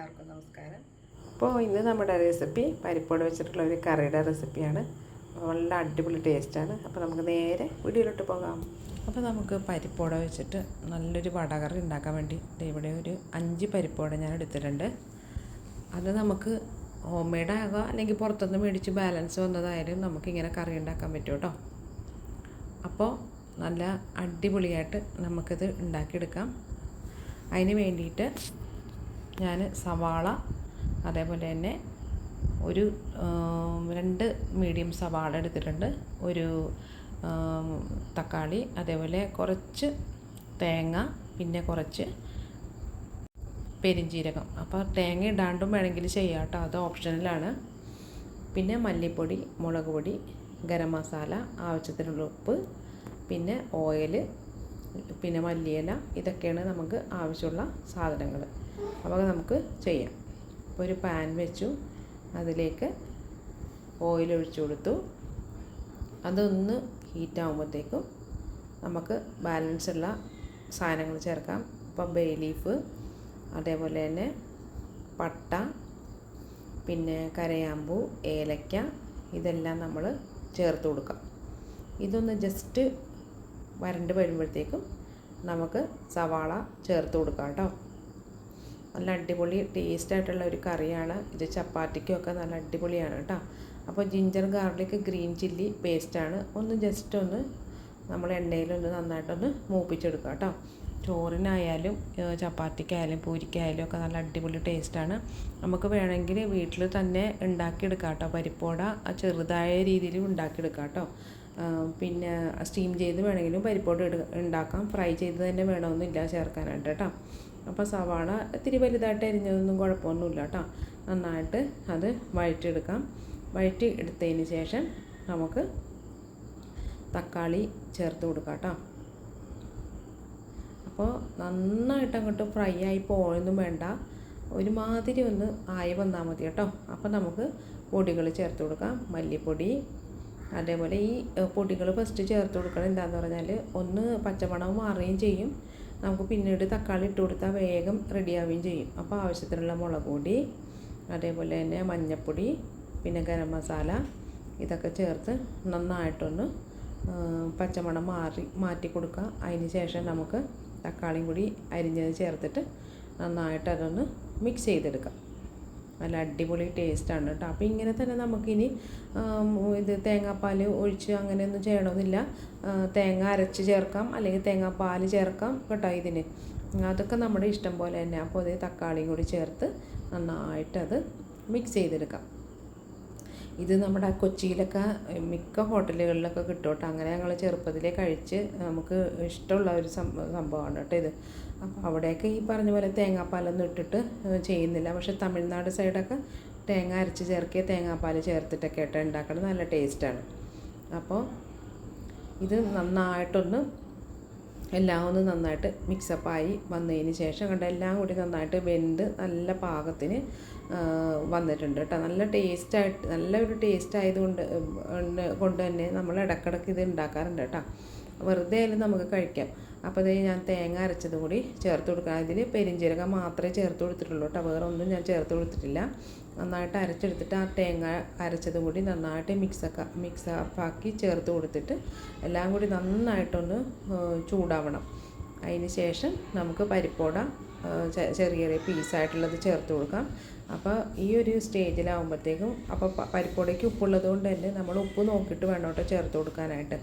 എല്ലാവർക്കും നമസ്കാരം. അപ്പോൾ ഇന്ന് നമ്മുടെ റെസിപ്പി പരിപ്പോട് വെച്ചിട്ടുള്ള ഒരു കറിയുടെ റെസിപ്പിയാണ് നല്ല അടിപൊളി ടേസ്റ്റാണ് അപ്പോൾ നമുക്ക് നേരെ വീഡിയോയിലോട്ട് പോകാം. അപ്പോൾ നമുക്ക് പരിപ്പോട വെച്ചിട്ട് നല്ലൊരു വടകറി ഉണ്ടാക്കാൻ വേണ്ടി ഇവിടെ ഒരു അഞ്ച് പരിപ്പോട ഞാൻ എടുത്തിട്ടുണ്ട്. അത് നമുക്ക് ഹോം മെയ്ഡ് അല്ലെങ്കിൽ പുറത്തുനിന്ന് മേടിച്ച് ബാലൻസ് വന്നതായാലും നമുക്കിങ്ങനെ കറി ഉണ്ടാക്കാൻ പറ്റും കേട്ടോ. അപ്പോൾ നല്ല അടിപൊളിയായിട്ട് നമുക്കിത് ഉണ്ടാക്കിയെടുക്കാം. അതിന് വേണ്ടിയിട്ട് ഞാൻ സവാള അതേപോലെ തന്നെ ഒരു രണ്ട് മീഡിയം സവാള എടുത്തിട്ടുണ്ട്. ഒരു തക്കാളി അതേപോലെ കുറച്ച് തേങ്ങ പിന്നെ കുറച്ച് പെരിഞ്ജീരകം അപ്പോൾ തേങ്ങ ഇടാണ്ടും വേണമെങ്കിൽ ചെയ്യാം കേട്ടോ അത് ഓപ്ഷണലാണ് പിന്നെ മല്ലിപ്പൊടി മുളക് പൊടി ഗരം മസാല ആവശ്യത്തിനുള്ള ഉപ്പ് പിന്നെ ഓയിൽ പിന്നെ മല്ലിയില ഇതൊക്കെയാണ് നമുക്ക് ആവശ്യമുള്ള സാധനങ്ങൾ അപ്പോൾ നമുക്ക് ചെയ്യാം. അപ്പോൾ ഒരു പാൻ വെച്ചു. അതിലേക്ക് ഓയിൽ ഒഴിച്ചു കൊടുത്തു. അതൊന്ന് ഹീറ്റ് ആകുമ്പോഴത്തേക്കും നമുക്ക് ബാലൻസ് ഉള്ള സാധനങ്ങൾ ചേർക്കാം. ഇപ്പം ബേ ലീഫ് അതേപോലെ തന്നെ പട്ട പിന്നെ കരയാമ്പൂ ഏലക്ക ഇതെല്ലാം നമ്മൾ ചേർത്ത് കൊടുക്കാം. ഇതൊന്ന് ജസ്റ്റ് വരണ്ട് വരുമ്പോഴത്തേക്കും നമുക്ക് സവാള ചേർത്ത് കൊടുക്കാം കേട്ടോ. നല്ല അടിപൊളി ടേസ്റ്റ് ആയിട്ടുള്ള ഒരു കറിയാണ്. ഇത് ചപ്പാത്തിക്കൊക്കെ നല്ല അടിപൊളിയാണ് കേട്ടോ. അപ്പോൾ ജിഞ്ചർ ഗാർലിക് ഗ്രീൻ ചില്ലി പേസ്റ്റാണ് ഒന്ന് ജസ്റ്റ് ഒന്ന് നമ്മൾ എണ്ണയിലൊന്ന് നന്നായിട്ടൊന്ന് മൂപ്പിച്ചെടുക്കുക കേട്ടോ. ചോറിനായാലും ചപ്പാത്തിക്കായാലും പൂരിക്കായാലും ഒക്കെ നല്ല അടിപൊളി ടേസ്റ്റാണ് നമുക്ക് വേണമെങ്കിൽ വീട്ടിൽ തന്നെ ഉണ്ടാക്കിയെടുക്കാം കേട്ടോ. പരിപ്പോട ചെറുതായ രീതിയിൽ ഉണ്ടാക്കിയെടുക്കാം കേട്ടോ. പിന്നെ സ്റ്റീം ചെയ്ത് വേണമെങ്കിലും പരിപ്പോട ഉണ്ടാക്കാം. ഫ്രൈ ചെയ്ത് തന്നെ വേണമെന്നില്ല ചേർക്കാനായിട്ട് കേട്ടോ. അപ്പോൾ സവാള ഇത്തിരി വലുതായിട്ട് അരിഞ്ഞതൊന്നും കുഴപ്പമൊന്നുമില്ല കേട്ടോ. നന്നായിട്ട് അത് വഴറ്റിയെടുക്കാം. വഴറ്റി എടുത്തതിന് ശേഷം നമുക്ക് തക്കാളി ചേർത്ത് കൊടുക്കാം കേട്ടോ. അപ്പോൾ നന്നായിട്ട് അങ്ങോട്ട് ഫ്രൈ ആയി പോയൊന്നും വേണ്ട. ഒരുമാതിരി ഒന്ന് ആയി വന്നാൽ മതി കേട്ടോ. അപ്പോൾ നമുക്ക് പൊടികൾ ചേർത്ത് കൊടുക്കാം. മല്ലിപ്പൊടി അതേപോലെ ഈ പൊടികൾ ഫസ്റ്റ് ചേർത്ത് കൊടുക്കണം എന്താണെന്ന് പറഞ്ഞാൽ ഒന്ന് പച്ചമണവും മാറുകയും ചെയ്യും. നമുക്ക് പിന്നീട് തക്കാളി ഇട്ട് കൊടുത്താൽ വേഗം റെഡിയാവുകയും ചെയ്യും. അപ്പോൾ ആവശ്യത്തിനുള്ള മുളക് പൊടി അതേപോലെ തന്നെ മഞ്ഞൾപ്പൊടി പിന്നെ ഗരം മസാല ഇതൊക്കെ ചേർത്ത് നന്നായിട്ടൊന്ന് പച്ചമണം മാറി മാറ്റി കൊടുക്കുക. അതിന് ശേഷം നമുക്ക് തക്കാളിയും കൂടി അരിഞ്ഞത് ചേർത്തിട്ട് നന്നായിട്ട് അതൊന്ന് മിക്സ് ചെയ്തെടുക്കാം. നല്ല അടിപൊളി ടേസ്റ്റാണ് കേട്ടോ അപ്പോൾ ഇങ്ങനെ തന്നെ നമുക്കിനി ഇത് തേങ്ങാപ്പാൽ ഒഴിച്ച് അങ്ങനെയൊന്നും ചെയ്യണമെന്നില്ല തേങ്ങ അരച്ച് ചേർക്കാം അല്ലെങ്കിൽ തേങ്ങാപ്പാൽ ചേർക്കാം കേട്ടോ ഇതിന്. അതൊക്കെ നമ്മുടെ ഇഷ്ടം പോലെ തന്നെ. അപ്പോൾ അതേ തക്കാളിയും കൂടി ചേർത്ത് നന്നായിട്ടത് മിക്സ് ചെയ്തെടുക്കാം. ഇത് നമ്മുടെ കൊച്ചിയിലൊക്കെ മിക്ക ഹോട്ടലുകളിലൊക്കെ കിട്ടും കേട്ടോ അങ്ങനെ ഞങ്ങൾ ചെറുപ്പത്തിലേ കഴിച്ച് നമുക്ക് ഇഷ്ടമുള്ള ഒരു സംഭവം സംഭവമാണ് കേട്ടോ ഇത്. അപ്പോൾ അവിടെയൊക്കെ ഈ പറഞ്ഞ പോലെ തേങ്ങാപ്പാലൊന്നും ഇട്ടിട്ട് ചെയ്യുന്നില്ല. പക്ഷേ തമിഴ്നാട് സൈഡൊക്കെ തേങ്ങ അരച്ച് ചേർക്കുക തേങ്ങാപ്പാൽ ചേർത്തിട്ടൊക്കെ ആയിട്ട് ഉണ്ടാക്കുന്നത് നല്ല ടേസ്റ്റാണ്. അപ്പോൾ ഇത് നന്നായിട്ടൊന്ന് എല്ലാം ഒന്ന് നന്നായിട്ട് മിക്സപ്പായി വന്നതിന് ശേഷം കണ്ട എല്ലാം കൂടി നന്നായിട്ട് വെന്ത് നല്ല പാകത്തിന് വന്നിട്ടുണ്ട് കേട്ടോ. നല്ല ടേസ്റ്റായിട്ട് നല്ല ഒരു ടേസ്റ്റ് ആയതുകൊണ്ട് കൊണ്ട് തന്നെ നമ്മൾ ഇടക്കിടക്ക് ഇത് ഉണ്ടാക്കാറുണ്ട് കേട്ടോ. വെറുതെ ആയാലും നമുക്ക് കഴിക്കാം. അപ്പോൾ അതായത് ഞാൻ തേങ്ങ അരച്ചത് കൂടി ചേർത്ത് കൊടുക്കാം അതിൽ പെരിഞ്ചീരകം മാത്രമേ ചേർത്ത് കൊടുത്തിട്ടുള്ളൂ കേട്ടോ. വേറെ ഒന്നും ഞാൻ ചേർത്ത് കൊടുത്തിട്ടില്ല. നന്നായിട്ട് അരച്ചെടുത്തിട്ട് ആ തേങ്ങ അരച്ചതും കൂടി നന്നായിട്ട് മിക്സൊക്കെ മിക്സ് ആക്കി ചേർത്ത് കൊടുത്തിട്ട് എല്ലാം കൂടി നന്നായിട്ടൊന്ന് ചൂടാവണം. അതിന് ശേഷം നമുക്ക് പരിപ്പോട ചെറിയ ചെറിയ പീസായിട്ടുള്ളത് ചേർത്ത് കൊടുക്കാം. അപ്പോൾ ഈ ഒരു സ്റ്റേജിലാവുമ്പോഴത്തേക്കും അപ്പോൾ പരിപ്പോടയ്ക്ക് ഉപ്പുള്ളത് കൊണ്ട് തന്നെ നമ്മൾ ഉപ്പ് നോക്കിയിട്ട് വേണം കേട്ടോ ചേർത്ത് കൊടുക്കാനായിട്ട്.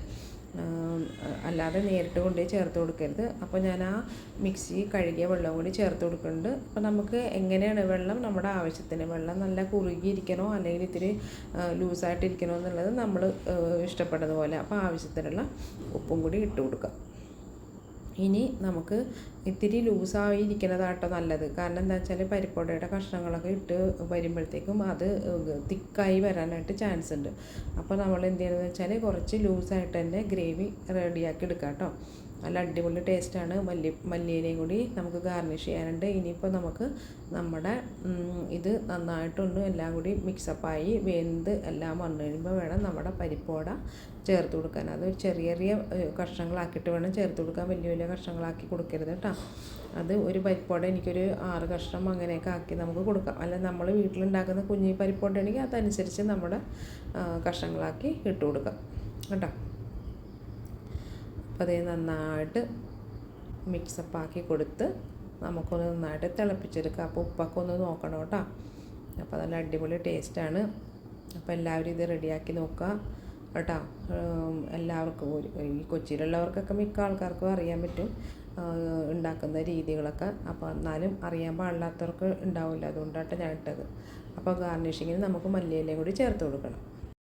അല്ലാതെ നേരിട്ട് കൊണ്ടുപോയി ചേർത്ത് കൊടുക്കരുത്. അപ്പോൾ ഞാൻ ആ മിക്സി കഴുകിയ വെള്ളം കൂടി ചേർത്ത് കൊടുക്കുന്നുണ്ട്. അപ്പോൾ നമുക്ക് എങ്ങനെയാണ് വെള്ളം നമ്മുടെ ആവശ്യത്തിന് വെള്ളം നല്ല കുറുകിയിരിക്കണോ അല്ലെങ്കിൽ ഇത്തിരി ലൂസായിട്ടിരിക്കണോ എന്നുള്ളത് നമ്മൾ ഇഷ്ടപ്പെടുന്ന പോലെ അപ്പോൾ ആവശ്യത്തിനുള്ള ഉപ്പും കൂടി ഇട്ട് കൊടുക്കുക ഇനി നമുക്ക് ഇത്തിരി ലൂസായി ഇരിക്കുന്നതാട്ടോ നല്ലത്. കാരണം എന്താ വെച്ചാൽ പരിപ്പോടയുടെ കഷ്ണങ്ങളൊക്കെ ഇട്ട് വരുമ്പോഴത്തേക്കും അത് തിക്കായി വരാനായിട്ട് ചാൻസ് ഉണ്ട്. അപ്പോൾ നമ്മൾ എന്ത് ചെയ്യണമെന്ന് വെച്ചാൽ കുറച്ച് ലൂസായിട്ട് തന്നെ ഗ്രേവി റെഡിയാക്കി എടുക്കാം കേട്ടോ നല്ല അടിപൊളി ടേസ്റ്റാണ്. മല്ലി മല്ലിയിലയും കൂടി നമുക്ക് ഗാർണിഷ് ചെയ്യാനുണ്ട്. ഇനിയിപ്പോൾ നമുക്ക് നമ്മുടെ ഇത് നന്നായിട്ടൊന്ന് എല്ലാം കൂടി മിക്സപ്പായി വെന്ത് എല്ലാം വന്നു കഴിയുമ്പോൾ വേണം നമ്മുടെ പരിപ്പോട ചേർത്ത് കൊടുക്കാൻ. അത് ചെറിയ ചെറിയ കഷ്ണങ്ങളാക്കിയിട്ട് വേണം ചേർത്ത് കൊടുക്കാൻ. വലിയ വലിയ കഷ്ണങ്ങളാക്കി കൊടുക്കരുത് കേട്ടോ. അത് ഒരു പരിപ്പോട എനിക്കൊരു ആറ് കഷ്ണം അങ്ങനെയൊക്കെ ആക്കി നമുക്ക് കൊടുക്കാം. അല്ല നമ്മൾ വീട്ടിലുണ്ടാക്കുന്ന കുഞ്ഞി പരിപ്പോടയാണെങ്കിൽ അതനുസരിച്ച് നമ്മുടെ കഷ്ണങ്ങളാക്കി ഇട്ട് കൊടുക്കാം. കേട്ടോ. അപ്പോൾ അത് നന്നായിട്ട് മിക്സപ്പ് ആക്കി കൊടുത്ത് നമുക്കൊന്ന് നന്നായിട്ട് തിളപ്പിച്ചെടുക്കാം. അപ്പോൾ ഉപ്പൊക്കെ ഒന്ന് നോക്കണം കേട്ടോ. അപ്പോൾ നല്ല അടിപൊളി ടേസ്റ്റാണ് അപ്പോൾ എല്ലാവരും ഇത് റെഡിയാക്കി നോക്കുക കേട്ടോ. എല്ലാവർക്കും ഈ കൊച്ചിയിലുള്ളവർക്കൊക്കെ മിക്ക ആൾക്കാർക്കും അറിയാൻ പറ്റും. ഉണ്ടാക്കുന്ന രീതികളൊക്കെ. അപ്പോൾ എന്നാലും അറിയാൻ പാടില്ലാത്തവർക്ക് ഉണ്ടാവില്ല. അതുകൊണ്ടാണ് ഞാൻ ഇട്ടത് അപ്പോൾ ഗാർണിഷിങ്ങിന് നമുക്ക് മല്ലിയിലയും കൂടി ചേർത്ത് കൊടുക്കണം.